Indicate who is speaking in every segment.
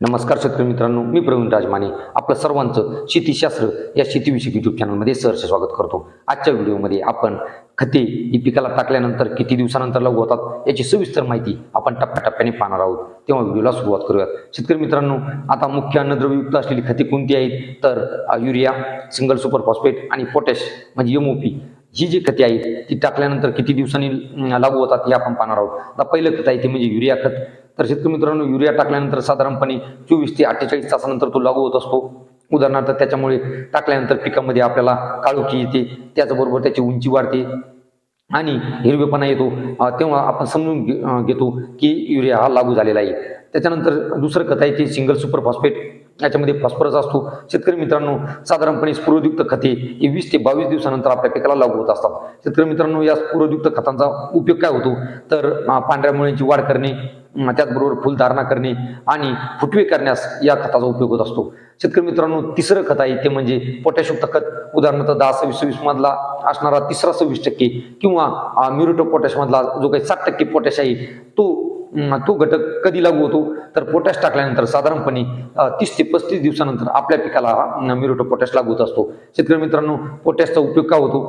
Speaker 1: नमस्कार शेतकरी मित्रांनो मी प्रवीण राजमाने आपलं सर्वांचं शेतीशास्त्र या शेतीविषयक युट्यूब चॅनलमध्ये सहर्ष स्वागत करतो. आजच्या व्हिडिओमध्ये आपण खते ही पिकाला टाकल्यानंतर किती दिवसानंतर लागू होतात याची सविस्तर माहिती आपण टप्प्याटप्प्याने पाहणार आहोत. तेव्हा व्हिडिओला सुरुवात करूयात. शेतकरी मित्रांनो आता मुख्य अन्नद्रव्ययुक्त असलेली खते कोणती आहेत? तर युरिया सिंगल सुपर फॉस्फेट आणि पोटॅश म्हणजे एमओपी ही जी खते आहेत ती टाकल्यानंतर किती दिवसांनी लागू होतात हे आपण पाहणार आहोत. आता पहिलं खत आहे ते म्हणजे युरिया खत. तर शेतकरी मित्रांनो युरिया टाकल्यानंतर साधारणपणे चोवीस ते अठ्ठेचाळीस तासानंतर तो लागू होत असतो. उदाहरणार्थ त्याच्यामुळे टाकल्यानंतर पिकामध्ये आपल्याला काळोखी येते त्याचबरोबर त्याची उंची वाढते आणि हिरवेपणा येतो. तेव्हा आपण समजून घेतो की युरिया हा लागू झालेला आहे. त्याच्यानंतर दुसरं खत आहे ते सिंगल सुपर फॉस्फेट. याच्यामध्ये फॉस्फरस असतो. शेतकरी मित्रांनो साधारणपणे स्फुरदयुक्त खते हे वीस ते बावीस दिवसानंतर आपल्या पिकाला लागू होत असतात. शेतकरी मित्रांनो या स्फुरदयुक्त खतांचा उपयोग काय होतो? तर पांढऱ्या मुळ्यांची वाढ करणे त्याचबरोबर फुलधारणा करणे आणि फुटवे करण्यास या खताचा उपयोग होत असतो. शेतकरी मित्रांनो तिसरं खत आहे ते म्हणजे पोटॅशयुक्त खत. उदाहरणार्थ दहा सव्वीस सव्वीस मधला असणारा तिसरा सव्वीस टक्के किंवा म्युरिटो पोटॅश मधला जो काही सात टक्के पोटॅश आहे तो तो घटक कधी लागू होतो? तर पोटॅश टाकल्यानंतर साधारणपणे तीस ते पस्तीस दिवसानंतर आपल्या पिकाला हा म्युरिटो पोटॅश लागू होत असतो. शेतकरी मित्रांनो पोटॅशचा उपयोग का होतो?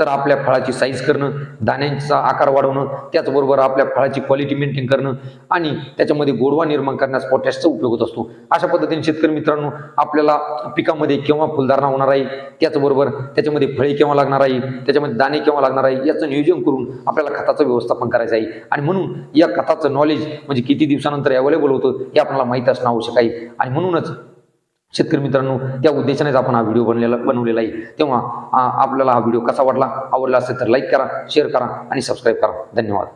Speaker 1: तर आपल्या फळाची साईज करणं दाण्यांचा आकार वाढवणं त्याचबरोबर आपल्या फळाची क्वालिटी मेंटेन करणं आणि त्याच्यामध्ये गोडवा निर्माण करण्यास पोटॅशचा उपयोग होत असतो. अशा पद्धतीने शेतकरी मित्रांनो आपल्याला पिकामध्ये केव्हा फुलधारणा होणार आहे त्याचबरोबर त्याच्यामध्ये फळे केव्हा लागणार आहे त्याच्यामध्ये दाणे केव्हा लागणार आहे याचं नियोजन करून आपल्याला खताचं व्यवस्थापन करायचं आहे. आणि म्हणून या खताचं नॉलेज म्हणजे किती दिवसानंतर अवेलेबल होतं हे आपल्याला माहीत असणं आवश्यक आहे. आणि म्हणूनच शेतकरी मित्रांनो त्या उद्देशानेच आपण हा व्हिडिओ बनलेला बनवलेला आहे. तेव्हा आपल्याला हा व्हिडिओ कसा वाटला आवडला असेल तर लाईक करा शेअर करा आणि सबस्क्राईब करा. धन्यवाद.